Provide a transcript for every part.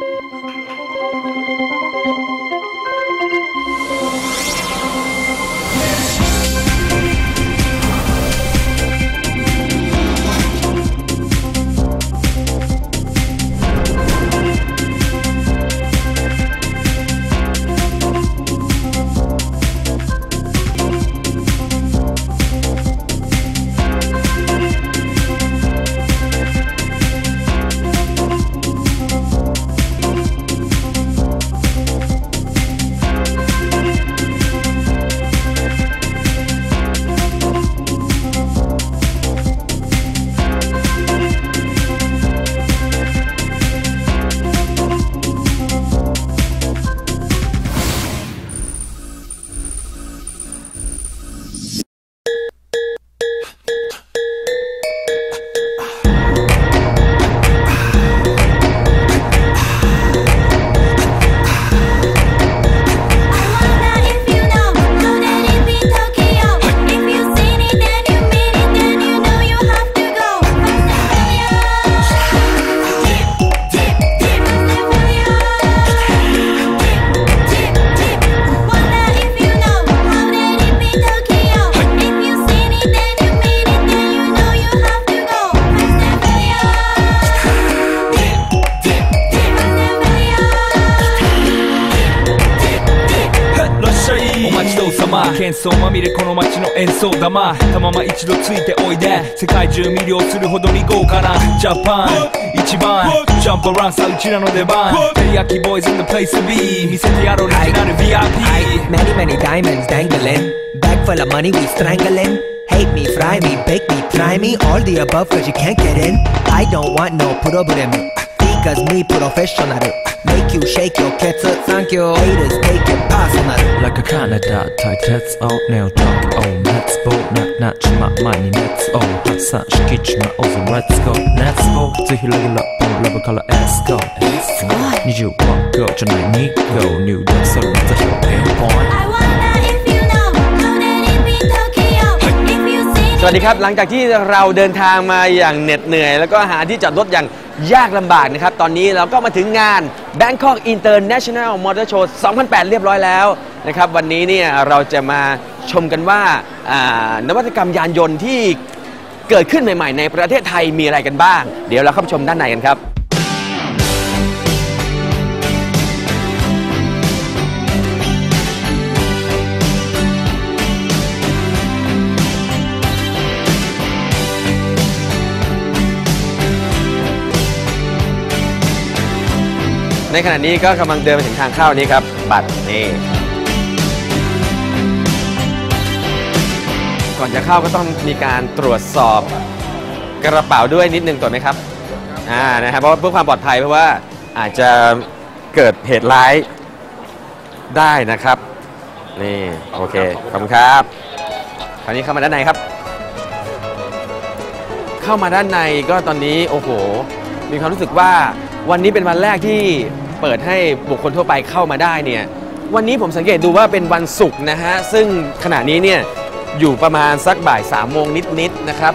Thank you. 街の演奏玉たまま一度ついておいで世界中魅了するほどに豪華なジャパン一番ジャンプアランさうちらの出番テリヤキボーイズ in the place to be 見せてやろうオリジナル VIP Many, many diamonds dangling. Bag full of money, we strangling. Hate me, fry me, bake me, try me. All the above, cause you can't get in. I don't want no problem. Because me professional. Make you shake your cats up, thank you. Haters take it personal. Like a Canada タイ鉄をネオトークを熱望ななちま前に熱を発散しきちまおうぜ Let's go 熱望ぜひレギュラーラブから Let's go 25 go じゃない2 go 入力する座標 pinpoint I wonder if you know, know that it be Tokyo. If you seen สวัสดีครับ หลังจากที่เราเดินทางมาอย่างเหน็ดเหนื่อย แล้วก็หาที่จอดรถอย่าง ยากลำบากนะครับ ตอนนี้เราก็มาถึงงาน Bangkok International Motor Show 2008 เรียบร้อยแล้วนะครับ วันนี้เนี่ยเราจะมาชมกันว่านวัตกรรมยานยนต์ที่เกิดขึ้นใหม่ ๆ ในประเทศไทยมีอะไรกันบ้าง เดี๋ยวเราเข้าไปชมด้านในกันครับ ในขณะนี้ก็กำลังเดินไปถึงทางเข้านี้ครับ บัตรนี่ก่อนจะเข้าก็ต้องมีการตรวจสอบกระเป๋าด้วยนิดนึงตรวจไหมครับอ่านะครับเพราะเพื่อความปลอดภัยเพราะว่าอาจจะเกิดเหตุร้ายได้นะครับ นี่ โอเค ขอบคุณครับ คราวนี้เข้ามาด้านในครับ เข้ามาด้านในก็ตอนนี้ โอ้โห มีความรู้สึกว่า วันนี้เป็นวันแรกที่เปิดให้บุคคลทั่วไปเข้ามาได้เนี่ยวันนี้ผมสังเกตดูว่าเป็นวันศุกร์นะฮะซึ่งขณะนี้เนี่ยอยู่ประมาณสักบ่ายสามโมงนิดๆนะครับ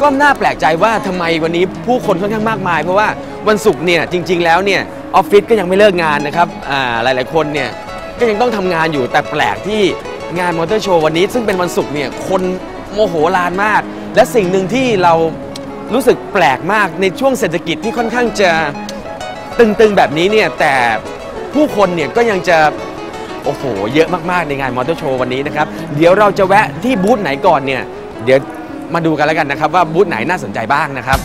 ก็น่าแปลกใจว่าทำไมวันนี้ผู้คนค่อนข้างมากมาย เพราะว่าวันศุกร์เนี่ยจริง ๆ แล้วเนี่ยออฟฟิศก็ยังไม่เลิกงานนะครับหลายๆคนเนี่ยก็ยังต้องทำงานอยู่แต่แปลกที่งานมอเตอร์โชว์วันนี้ ซึ่งเป็นวันศุกร์เนี่ยคนโมโหลานมาก และสิ่งหนึ่งที่เรา รู้สึกแปลกมากในช่วงเศรษฐกิจที่ค่อนข้างจะตึงๆแบบนี้เนี่ยแต่ผู้คนเนี่ยก็ยังจะโอ้โหเยอะมากๆในงานมอเตอร์โชว์วันนี้นะครับ เดี๋ยวเราจะแวะที่บูธไหนก่อนเนี่ย เดี๋ยวมาดูกันแล้วกันนะครับว่าบูธไหนน่าสนใจบ้างนะครับ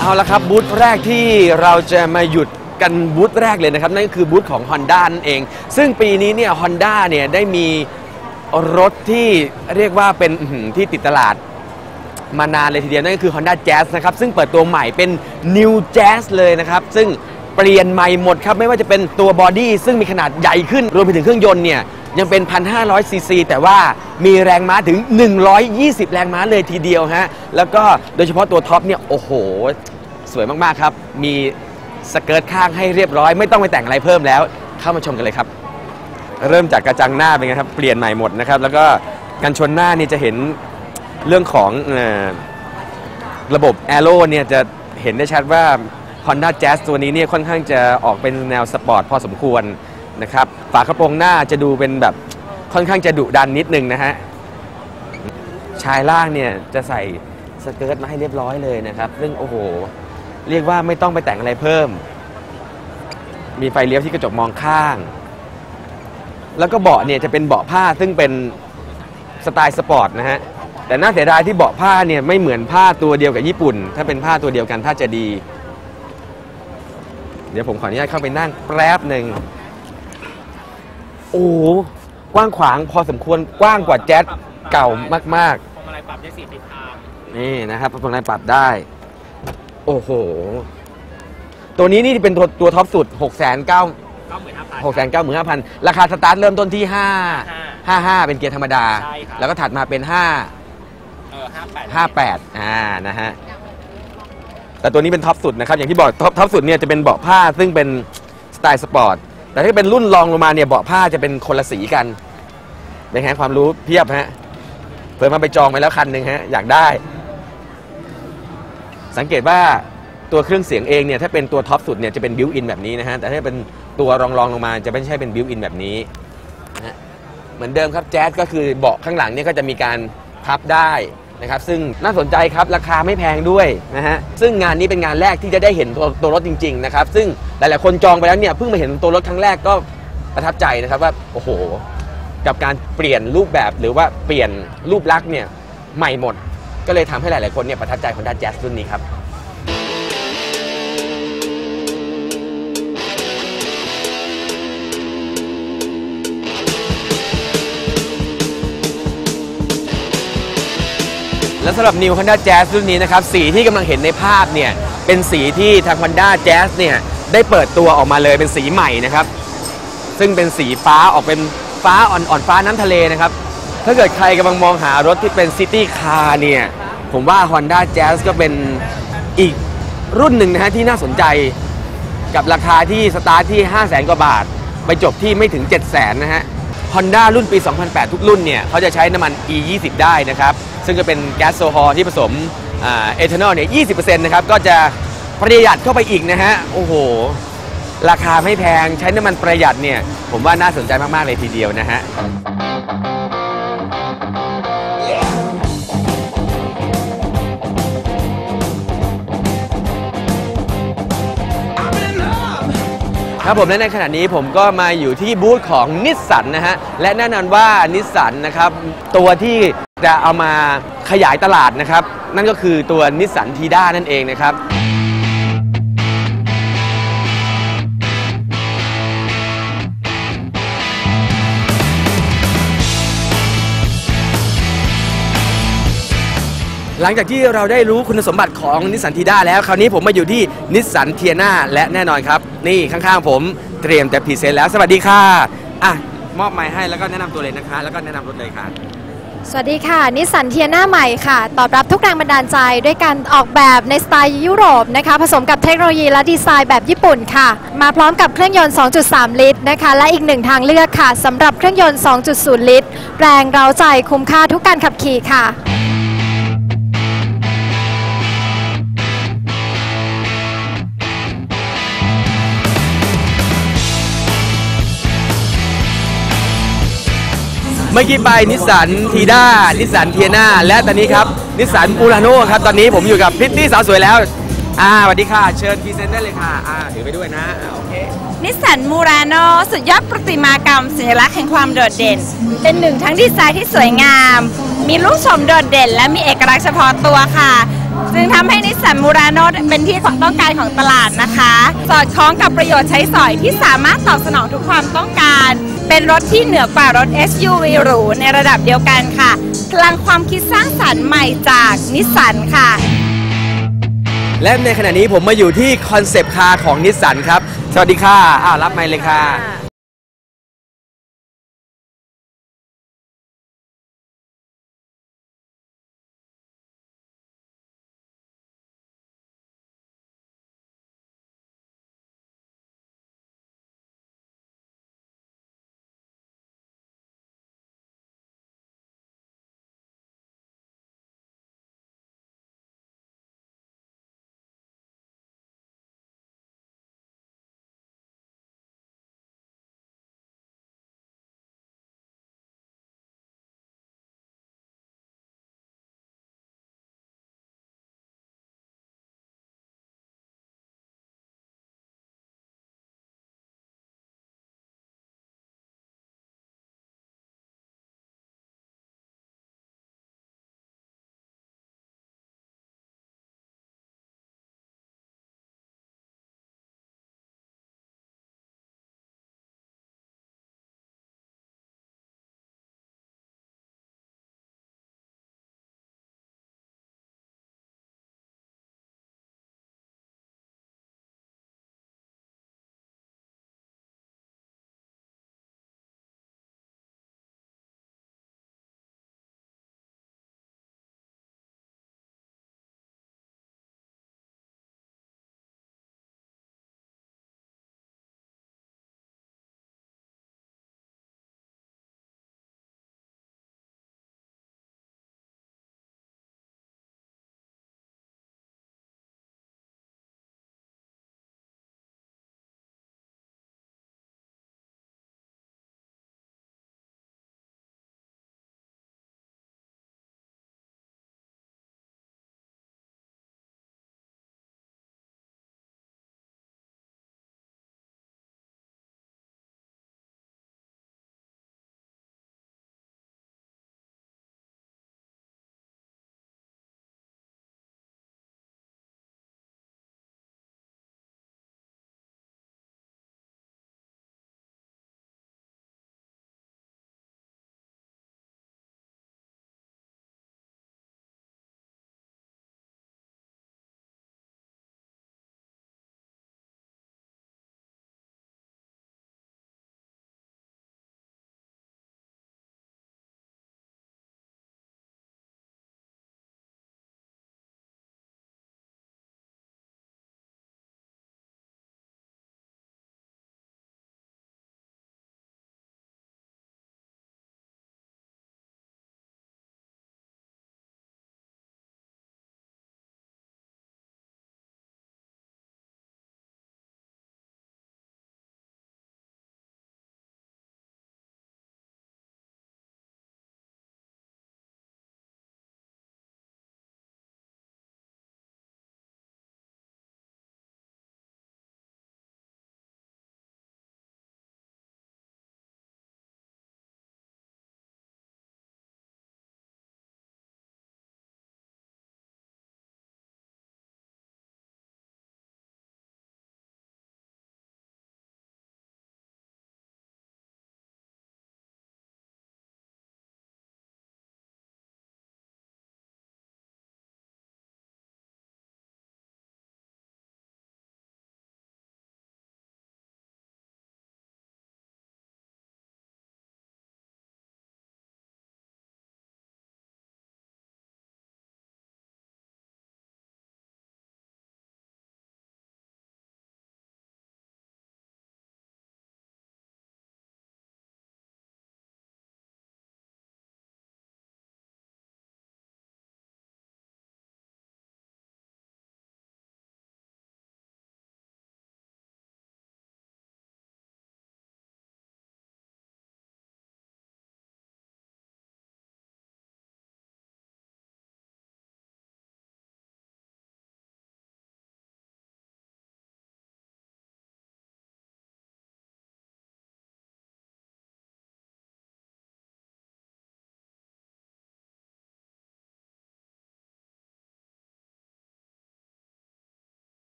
เอาละครับบูธแรกที่เราจะมาหยุด กันบูธแรกเลยนะครับนั่นก็คือบูธของ Honda นั่นเอง ซึ่งปีนี้เนี่ย Honda เนี่ยได้มีรถที่เรียกว่าเป็นอื้อหือที่ติดตลาด มานานเลยทีเดียวนั่นก็คือ Honda Jazz นะครับ ซึ่งเปิดตัวใหม่เป็น New Jazz เลยนะครับ ซึ่งเปลี่ยนใหม่หมดครับ ไม่ว่าจะเป็นตัวบอดี้ซึ่งมีขนาดใหญ่ขึ้น รวมไปถึงเครื่องยนต์เนี่ย ยังเป็น 1,500 ซีซี แต่ว่ามีแรงม้าถึง 120 แรงม้าเลยทีเดียวฮะ แล้วก็โดยเฉพาะตัวท็อปเนี่ย โอ้โห สวยมาก ๆ ครับ มี สเกิร์ตข้างให้เรียบร้อย ไม่ต้องไปแต่งอะไรเพิ่มแล้ว เข้ามาชมกันเลยครับ เริ่มจากกระจังหน้าเป็นไงครับ เปลี่ยนใหม่หมดนะครับ แล้วก็กันชนหน้านี่จะเห็นเรื่องของออระบบแอโร่เนี่ยจะเห็นได้ชัดว่า Honda Jazz ตัวนี้เนี่ยค่อนข้างจะออกเป็นแนวสปอร์ตพอสมควรนะครับ ฝากระโปรงหน้าจะดูเป็นแบบค่อนข้างจะดุดันนิดนึงนะฮะ ชายล่างเนี่ยจะใส่สเกิร์ตมาให้เรียบร้อยเลยนะครับ ซึ่งโอ้โห เรียกว่าไม่ต้องไปแต่งอะไรเพิ่ม มีไฟเลี้ยวที่กระจกมองข้าง แล้วก็เบาะเนี่ยจะเป็นเบาะผ้าซึ่งเป็นสไตล์สปอร์ตนะฮะ แต่น่าเสียดายที่เบาะผ้าเนี่ยไม่เหมือนผ้าตัวเดียวกับญี่ปุ่น ถ้าเป็นผ้าตัวเดียวกันถ้าจะดี เดี๋ยวผมขออนุญาตเข้าไปนั่งแป๊บหนึ่ง โอ้โหกว้างขวางพอสมควรกว้างกว่าแจ๊สเก่ามาก ๆ พวงมาลัยปรับได้สี่ทิศทาง นี่นะครับพวงมาลัยปรับได้ โอ้โห ตัวนี้นี่เป็นตัวตัวท็อปสุด 6 9 9เก้าหมื่นห้าพัน 6 9 5 0 0 0ราคาสตาร์ทเริ่มต้นที่ 5 55 เป็นเกียร์ธรรมดา ใช่ครับ แล้วก็ถัดมาเป็นเออห้าแปด5 58 อ่านะฮะ แต่ตัวนี้เป็นท็อปสุดนะครับ อย่างที่บอกท็อปท็อปสุดเนี่ยจะเป็นเบาะผ้าซึ่งเป็นสไตล์สปอร์ต แต่ถ้าเป็นรุ่นรองลงมาเนี่ยเบาะผ้าจะเป็นคนละสีกันเป็นไงความรู้เพียบฮะ เพิ่มมาไปจองไปแล้วคันหนึ่งฮะ อยากได้ สังเกตว่าตัวเครื่องเสียงเองเนี่ยถ้าเป็นตัวท็อปสุดเนี่ยจะเป็นบิวอินแบบนี้นะฮะแต่ถ้าเป็นตัวรองรองลงมาจะไม่ใช่เป็นบิวอินแบบนี้นะฮะเหมือนเดิมครับแจ๊สก็คือเบาะข้างหลังเนี่ยก็จะมีการพับได้นะครับซึ่งน่าสนใจครับราคาไม่แพงด้วยนะฮะซึ่งงานนี้เป็นงานแรกที่จะได้เห็นตัวตัวรถจริงๆนะครับซึ่งหลายๆคนจองไปแล้วเนี่ยเพิ่งมาเห็นตัวรถครั้งแรกก็ประทับใจนะครับว่าโอ้โห กับการเปลี่ยนรูปแบบหรือว่าเปลี่ยนรูปลักษณ์เนี่ยใหม่หมด ก็เลยทำให้หลาย ๆ คนเนี่ยประทับใจ Honda Jazz รุ่นนี้ครับและสำหรับ New Honda Jazz รุ่นนี้นะครับสีที่กำลังเห็นในภาพเนี่ยเป็นสีที่ทาง Honda Jazz เนี่ยได้เปิดตัวออกมาเลยเป็นสีใหม่นะครับ ซึ่งเป็นสีฟ้าออกเป็นฟ้าอ่อนๆฟ้าน้ำทะเลนะครับ ถ้าเกิดใครกำลังมองหารถที่เป็นซิตี้คาร์เนี่ย ผมว่า Honda Jazz ก็เป็นอีกรุ่นหนึ่งนะฮะที่น่าสนใจกับราคาที่สตาร์ทที่ 5 0 0แสนกว่าบาท ไปจบที่ไม่ถึง 7 0 0แสนนะฮะ Honda รุ่นปี 2008 ทุกรุ่นเนี่ยเขาจะใช้น้ำมัน E20 ได้นะครับ ซึ่งก็เป็นแก๊สโซฮอลที่ผสมเอทานอลเนี่ย 20%นะครับ ก็จะประหยัดเข้าไปอีกนะฮะ โอ้โห ราคาไม่แพงใช้น้ำมันประหยัดเนี่ย ผมว่าน่าสนใจมาก ๆ เลยทีเดียวนะฮะ ครับผมและในขณะนี้ผมก็มาอยู่ที่บูธของนิสสันนะฮะและแน่นอนว่านิสสันนะครับตัวที่จะเอามาขยายตลาดนะครับ นั่นก็คือตัวนิสสันทีด้านั่นเองนะครับ หลังจากที่เราได้รู้คุณสมบัติของนิสสันทีด้าแล้ว คราวนี้ผมมาอยู่ที่นิสสันเทียนาและแน่นอนครับ นี่ข้างๆผมเตรียมจะพรีเซนต์แล้ว สวัสดีค่ะอะมอบไม้ให้แล้วก็แนะนำตัวเลยนะคะ แล้วก็แนะนำรถเลยค่ะ สวัสดีค่ะ นิสสันเทียนาใหม่ค่ะ ตอบรับทุกแรงบันดาลใจด้วยการออกแบบในสไตล์ยุโรปนะคะ ผสมกับเทคโนโลยีและดีไซน์แบบญี่ปุ่นค่ะ มาพร้อมกับเครื่องยนต์ 2.3 ลิตรนะคะ และอีกหนึ่งทางเลือกค่ะสำหรับเครื่องยนต์ 2.0 ลิตร แรงเร้าใจคุ้มค่าทุกการขับขี่ค่ะ เมื่อกี้ไปนิสสันทีด้านิสสันเทียนาและตอนนี้ครับนิสสันปูราโน่ครับตอนนี้ผมอยู่กับพิตตี้สาวสวยแล้วอ่าสวัสดีค่ะ เชิญพรีเซนต์ได้เลยค่ะอ่าถือไปด้วยนะอ่าโอเค นิสสันมูราโนสุดยอดประติมากรรม สัญลักษณ์แห่งความโดดเด่น เป็นหนึ่งทั้งดีไซน์ที่สวยงาม มีรูปทรงโดดเด่น และมีเอกลักษณ์เฉพาะตัวค่ะซึ่งทำให้นิสสันมูราโนเป็นที่ต้องการของตลาดนะคะ สอดคล้องกับประโยชน์ใช้สอยที่สามารถตอบสนองทุกความต้องการ เป็นรถที่เหนือกว่ารถ SUV หรูในระดับเดียวกันค่ะพลังความคิดสร้างสรรค์ใหม่จากนิสสันค่ะ และในขณะนี้ผมมาอยู่ที่คอนเซปต์คาร์ของนิสสันครับ สวัสดีค่ะอ่ารับไมค์เลยค่ะ